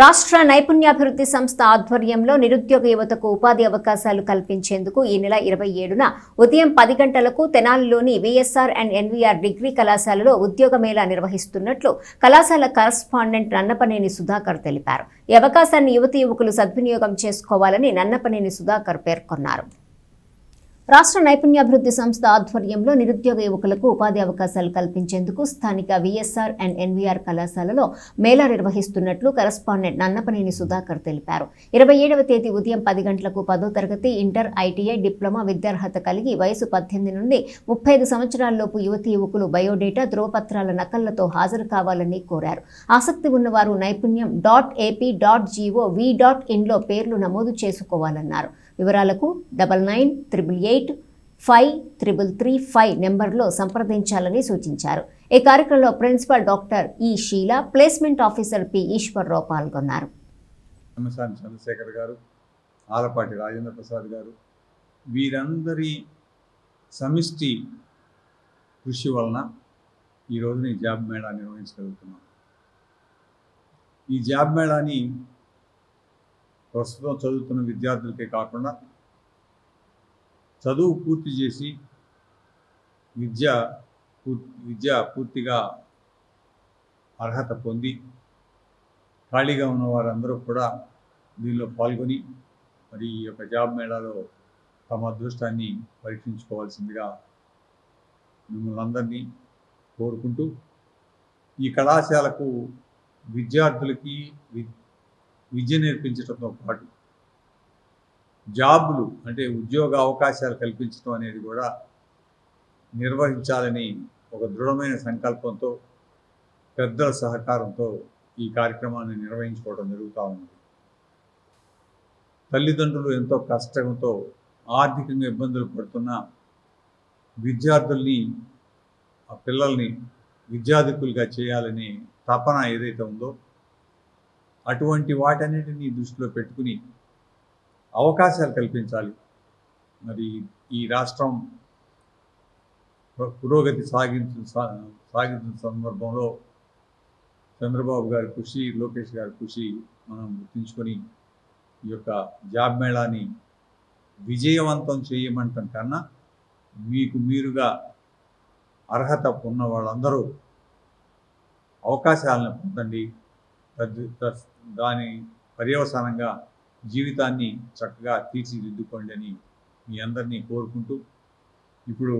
రాష్ట్ర నైపుణ్యాభివృద్ధి సంస్థ ఆధ్వర్యంలో నిరుద్యోగ యువతకు ఉపాధి అవకాశాలు కల్పించేందుకు ఈ నెల ఇరవై ఏడున ఉదయం పది గంటలకు తెనాలిలోని V S R and N V R degree కళాశాలలో ఉద్యోగ మేళా నిర్వహిస్తున్నట్లు కళాశాల కరస్పాండెంట్ నన్నపనేని సుధాకర్ తెలిపారు. ఈ అవకాశాన్ని యువతి యువకులు సద్వినియోగం చేసుకోవాలని నన్నపనేని సుధాకర్ పేర్కొన్నారు. రాష్ట్ర నైపుణ్యాభివృద్ధి సంస్థ ఆధ్వర్యంలో నిరుద్యోగ యువకులకు ఉపాధి అవకాశాలు కల్పించేందుకు స్థానిక విఎస్ఆర్ అండ్ ఎన్వీఆర్ కళాశాలలో మేళా నిర్వహిస్తున్నట్లు కరస్పాండెంట్ నన్నపనేని సుధాకర్ తెలిపారు. ఇరవై ఏడవ తేదీ ఉదయం పది గంటలకు పదో తరగతి ఇంటర్ ఐటీఐ డిప్లొమా విద్యార్హత కలిగి వయసు పద్దెనిమిది నుండి ముప్పై ఐదు సంవత్సరాలలోపు యువతి యువకులు బయోడేటా ధ్రువపత్రాల నకళ్ళతో హాజరు కావాలని కోరారు. ఆసక్తి ఉన్నవారు నైపుణ్యం dot AP dot G O V dot ఇన్లో పేర్లు నమోదు చేసుకోవాలన్నారు. వివరాలకు double nine triple eight five triple three five నెంబర్లో సంప్రదించాలని సూచించారు. ఈ కార్యక్రమంలో principal doctor E Sheela placement officer P Eswararao పాల్గొన్నారు. నమస్కారం. చంద్రశేఖర్ గారు ఆలపాటి రాజేంద్ర ప్రసాద్ గారు వీరందరి సమిష్టి కృషి వలన ఈ రోజున ఈ జాబ్ మేళా నిర్వహించగలుగుతున్నాం. ఈ జాబ్ మేళాని ప్రస్తుతం చదువుతున్న విద్యార్థులకే కాకుండా చదువు పూర్తి చేసి విద్య పూర్తి విద్య పూర్తిగా అర్హత పొంది ఖాళీగా ఉన్న వారందరూ కూడా దీనిలో పాల్గొని మరి ఈ యొక్క జాబ్ మేళాలో తమ అదృష్టాన్ని పరీక్షించుకోవాల్సిందిగా మిమ్మల్ని అందరినీ కోరుకుంటూ ఈ కళాశాలకు విద్యార్థులకి వి- విద్య నేర్పించడంతో పాటు జాబులు అంటే ఉద్యోగ అవకాశాలు కల్పించడం అనేది కూడా నిర్వహించాలని ఒక దృఢమైన సంకల్పంతో పెద్దల సహకారంతో ఈ కార్యక్రమాన్ని నిర్వహించుకోవడం జరుగుతూ ఉంది. తల్లిదండ్రులు ఎంతో కష్టంతో ఆర్థికంగా ఇబ్బందులు పడుతున్న విద్యార్థుల్ని ఆ పిల్లల్ని విద్యాధికులుగా చేయాలని తపన ఏదైతే ఉందో అటువంటి వాటన్నిటిని దృష్టిలో పెట్టుకుని అవకాశాలు కల్పించాలి. మరి ఈ రాష్ట్రం పురోగతి సాగించు సా- సాగించిన సందర్భంలో చంద్రబాబు గారి కృషి లోకేష్ గారి కృషి మనం గుర్తుంచుకొని ఈ యొక్క జాబ్ మేళాని విజయవంతం చేయమంటం కన్నా మీకు మీరుగా అర్హత ఉన్న వాళ్ళందరూ అవకాశాలను పొందండి. దాని పర్యవసానంగా జీవితాన్ని చక్కగా తీర్చిదిద్దుకోండి అని మీ అందరినీ కోరుకుంటూ ఇప్పుడు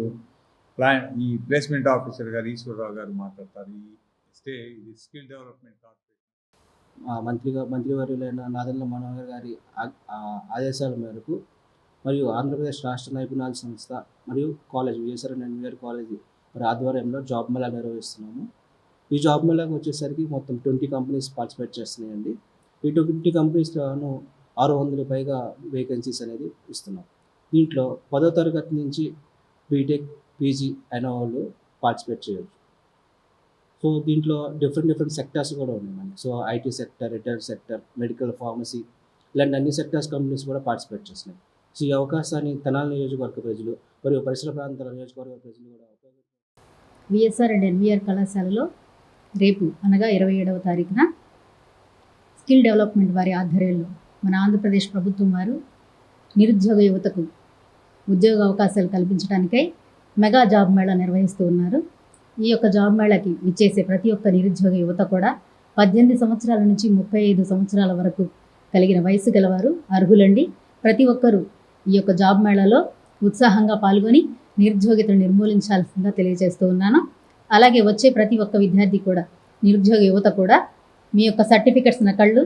ప్లాన్ ఈ ప్లేస్మెంట్ ఆఫీసర్ గారు ఈశ్వరరావు గారు మాట్లాడతారు. ఈ స్టే ఇది స్కిల్ డెవలప్మెంట్ కార్పొరేషన్. మంత్రిగా మంత్రివర్యులైన నాదెండ్ల మనోహర్ గారి ఆదేశాల మేరకు మరియు ఆంధ్రప్రదేశ్ రాష్ట్ర నైపుణ్యాల సంస్థ మరియు కాలేజ్ విజయసరణ ఎన్వీఆర్ కాలేజ్ మరి ఆధ్వర్యంలో జాబ్ మేళా నిర్వహిస్తున్నాము. ఈ జాబ్ మేళాకి వచ్చేసరికి మొత్తం ట్వంటీ కంపెనీస్ పార్టిసిపేట్ చేస్తున్నాయండి. ఈ ట్వంటీ కంపెనీస్లోను ఆరు వందల పైగా వేకెన్సీస్ అనేది ఇస్తున్నాం. దీంట్లో పదో తరగతి నుంచి బీటెక్ పీజీ అయిన వాళ్ళు పార్టిసిపేట్ చేయొచ్చు. సో దీంట్లో డిఫరెంట్ డిఫరెంట్ సెక్టార్స్ కూడా ఉన్నాయి మనకి. So IT sector retail sector medical pharmacy ఇలాంటి అన్ని సెక్టార్స్ కంపెనీస్ కూడా పార్టిసిపేట్ చేస్తున్నాయి. సో ఈ అవకాశాన్ని తెనాలి నియోజకవర్గ ప్రజలు మరియు పరిసర ప్రాంతాల నియోజకవర్గ ప్రజలు కూడా విఎస్ఆర్ అండ్ ఎన్వీఆర్ కళాశాలలో రేపు అనగా ఇరవై ఏడవ తారీఖున స్కిల్ డెవలప్మెంట్ వారి ఆధ్వర్యంలో మన ఆంధ్రప్రదేశ్ ప్రభుత్వం వారు నిరుద్యోగ యువతకు ఉద్యోగ అవకాశాలు కల్పించడానికై మెగా జాబ్ మేళా నిర్వహిస్తూ ఉన్నారు. ఈ యొక్క జాబ్ మేళాకి విచ్చేసే ప్రతి ఒక్క నిరుద్యోగ యువత కూడా పద్దెనిమిది సంవత్సరాల నుంచి ముప్పై ఐదు సంవత్సరాల వరకు కలిగిన వయసు గలవారు అర్హులండి. ప్రతి ఒక్కరూ ఈ యొక్క జాబ్ మేళాలో ఉత్సాహంగా పాల్గొని నిరుద్యోగితను నిర్మూలించాల్సిందిగా తెలియజేస్తూ ఉన్నాను. అలాగే వచ్చే ప్రతి ఒక్క విద్యార్థి కూడా నిరుద్యోగ యువత కూడా మీ యొక్క certificates నకళ్ళు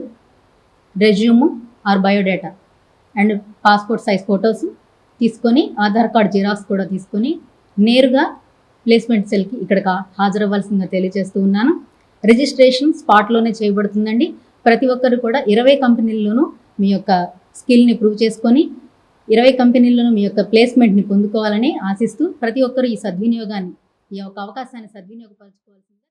resume or biodata and passport size photos తీసుకొని ఆధార్ కార్డ్ జిరాక్స్ కూడా తీసుకొని నేరుగా ప్లేస్మెంట్ సెల్కి ఇక్కడికి హాజరవ్వాల్సిందిగా తెలియజేస్తూ ఉన్నాను. రిజిస్ట్రేషన్ స్పాట్లోనే చేయబడుతుందండి. ప్రతి ఒక్కరు కూడా ఇరవై కంపెనీల్లోనూ మీ యొక్క స్కిల్ని ప్రూవ్ చేసుకొని ఇరవై కంపెనీల్లోనూ మీ యొక్క ప్లేస్మెంట్ని పొందుకోవాలని ఆశిస్తూ ప్రతి ఒక్కరూ ఈ సద్వినియోగాన్ని ఈ యొక్క అవకాశాన్ని సద్వినియోగపరచుకోవాల్సింది.